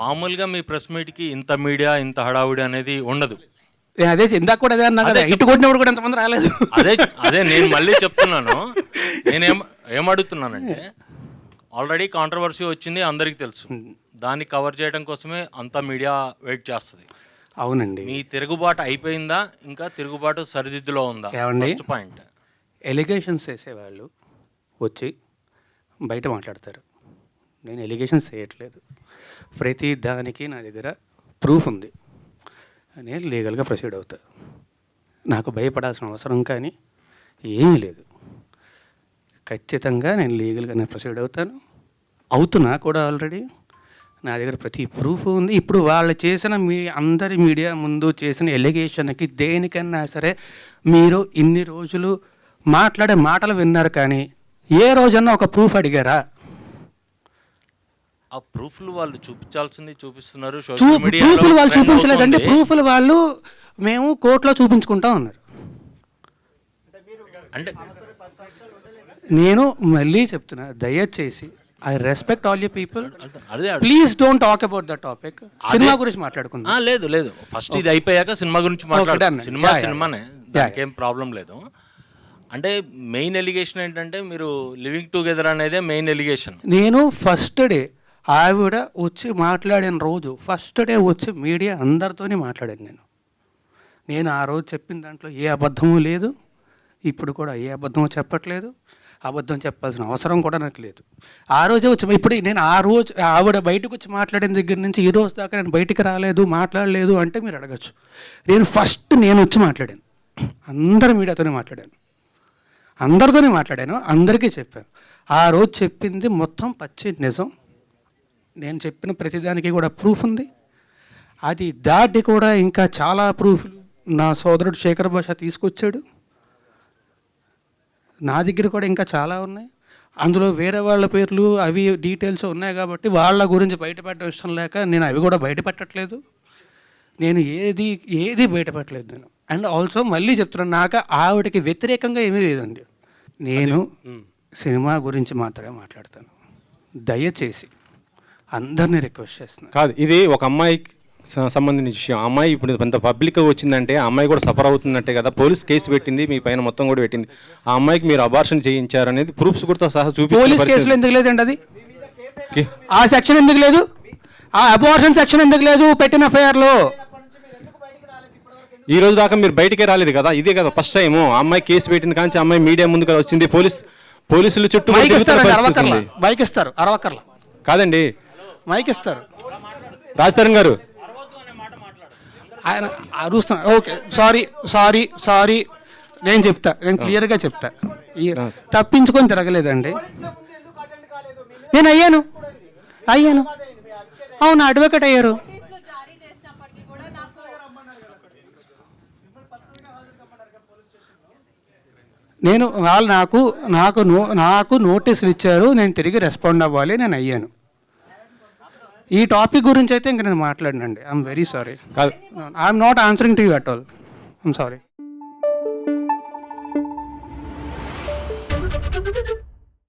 మామూలుగా మీ ప్రెస్ మీట్కి ఇంత మీడియా ఇంత హడావుడి అనేది ఉండదు. నేను అదే ఇందాక కూడా అదే అన్నా కదా ఇటు కొట్టినప్పుడు కూడా ఎంతమంది రాలేదు. అదే అదే నేను మళ్ళీ చెప్తున్నాను. నేనేం ఏమడుగుతున్నానంటే ఆల్రెడీ కాంట్రవర్సీ వచ్చింది అందరికీ తెలుసు. దాన్ని కవర్ చేయడం కోసమే అంత మీడియా వెయిట్ చేస్తుంది. అవునండి. మీ తిరుగుబాటు అయిపోయిందా? ఇంకా తిరుగుబాటు సరిదిద్దులో ఉందా? ఫస్ట్ పాయింట్ ఎలిగేషన్స్ వేసేవాళ్ళు వచ్చి బయట మాట్లాడతారు. నేను ఎలిగేషన్స్ చేయట్లేదు. ప్రతి దానికి నా దగ్గర ప్రూఫ్ ఉంది. నేను లీగల్గా ప్రొసీడ్ అవుతా. నాకు భయపడాల్సిన అవసరం కానీ ఏమీ లేదు. ఖచ్చితంగా నేను లీగల్గానే ప్రొసీడ్ అవుతాను. అవుతున్నా కూడా ఆల్రెడీ నా దగ్గర ప్రతి ప్రూఫ్ ఉంది. ఇప్పుడు వాళ్ళు చేసిన మీ అందరి మీడియా ముందు చేసిన ఎలిగేషన్కి దేనికన్నా సరే మీరు ఇన్ని రోజులు మాట్లాడే మాటలు విన్నారు కానీ ఏ రోజన్నా ఒక ప్రూఫ్ అడిగారా? ఆ ప్రూఫ్లు వాళ్ళు చూపించాల్సింది చూపిస్తున్నారు సోషల్ మీడియాలో ప్రూఫ్లు వాళ్ళు చూపించలేదంటే. ప్రూఫ్లు వాళ్ళు మేము కోర్టులో చూపించుకుంటాం అన్నారు అంటే నేను మళ్ళీ చెప్తున్నా దయచేసి I respect all you people please don't talk about the topic cinema గురించి మాట్లాడుకుందాం. లేదు లేదు. ఫస్ట్ ఇది అయిపోయాక సినిమా గురించి మాట్లాడు. done. సినిమా. సినిమానే. దానికి ఏం ప్రాబ్లం లేదు. అంటే మెయిన్ ఎలిగేషన్ ఏంటంటే మీరు లివింగ్ టుగెదర్ అనేదే మెయిన్ ఎలిగేషన్ నేను ఫస్ట్ డే ఆవిడ వచ్చి మాట్లాడిన రోజు ఫస్ట్ డే వచ్చి మీడియా అందరితోనే మాట్లాడాను నేను. నేను ఆ రోజు చెప్పిన దాంట్లో ఏ అబద్ధము లేదు. ఇప్పుడు కూడా ఏ అబద్ధము చెప్పట్లేదు. అబద్ధం చెప్పాల్సిన అవసరం కూడా నాకు లేదు. ఆ రోజే వచ్చి ఇప్పుడు నేను ఆ రోజు ఆవిడ బయటకు వచ్చి మాట్లాడిన దగ్గర నుంచి ఈ రోజు దాకా నేను బయటికి రాలేదు మాట్లాడలేదు అంటే మీరు అడగచ్చు. నేను ఫస్ట్ నేను వచ్చి మాట్లాడాను. అందరి మీడియాతోనే మాట్లాడాను. అందరితోనే మాట్లాడాను అందరికీ చెప్పాను. ఆ రోజు చెప్పింది మొత్తం పచ్చి నిజం. నేను చెప్పిన ప్రతిదానికి కూడా ప్రూఫ్ ఉంది. అది దాటి కూడా ఇంకా చాలా ప్రూఫ్లు నా సోదరుడు శేఖర్ భాష తీసుకొచ్చాడు. నా దగ్గర కూడా ఇంకా చాలా ఉన్నాయి. అందులో వేరే వాళ్ళ పేర్లు అవి డీటెయిల్స్ ఉన్నాయి కాబట్టి వాళ్ళ గురించి బయటపెట్టడం ఇష్టం లేక నేను అవి కూడా బయటపెట్టట్లేదు. నేను ఏది ఏది బయటపెట్టలేదు నేను. అండ్ ఆల్సో మళ్ళీ చెప్తున్నాను నాకు ఆవిడకి వ్యతిరేకంగా ఏమీ లేదండి. నేను సినిమా గురించి మాత్రమే మాట్లాడతాను. దయచేసి. అందరినీ రిక్వెస్ట్ చేస్తున్నాను కాదు ఇది ఒక అమ్మాయికి సంబంధించిన విషయం. అమ్మాయి ఇప్పుడు ఇంత పబ్లిక్ వచ్చిందంటే ఆ అమ్మాయి కూడా సఫర్ అవుతుందంటే కదా పోలీస్ కేసు పెట్టింది మీ పైన మొత్తం కూడా పెట్టింది. ఆ అమ్మాయికి మీరు అబార్షన్ చేయించారు అనేది ప్రూఫ్స్ కూడా సహా చూపిస్తున్న పోలీస్. కేసులో ఎందుకు లేదండి అది. ఆ సెక్షన్ ఎందుకు లేదు? ఆ అబార్షన్ సెక్షన్ ఎందుకు లేదు పెట్టిన ఎఫ్ఐఆర్లో ఈ రోజు దాకా మీరు బయటికే రాలేదు కదా ఇదే కదా ఫస్ట్ టైం అమ్మాయి కేసు పెట్టింది కానీ అమ్మాయి మీడియా ముందుకు వచ్చింది పోలీస్ పోలీసుల చుట్టూ. మైక్ ఇస్తారు అరవకర్ల కాదండి మైక్ ఇస్తారు రాజతరణ్ గారు. ఆయన అరుస్తున్నా ఓకే సారీ సారీ సారీ. నేను చెప్తా నేను క్లియర్గా చెప్తా. తప్పించుకొని తిరగలేదండి. నేను అయ్యాను. అయ్యాను. అవును అడ్వకేట్ అయ్యారు. నేను వాళ్ళు నాకు నాకు నాకు నోటీసులు ఇచ్చారు. నేను తిరిగి రెస్పాండ్ అవ్వాలి నేను అయ్యాను. ఈ టాపిక్ గురించి అయితే ఇంక నేను మాట్లాడినండి. I'm very sorry I'm not answering to you at all I'm sorry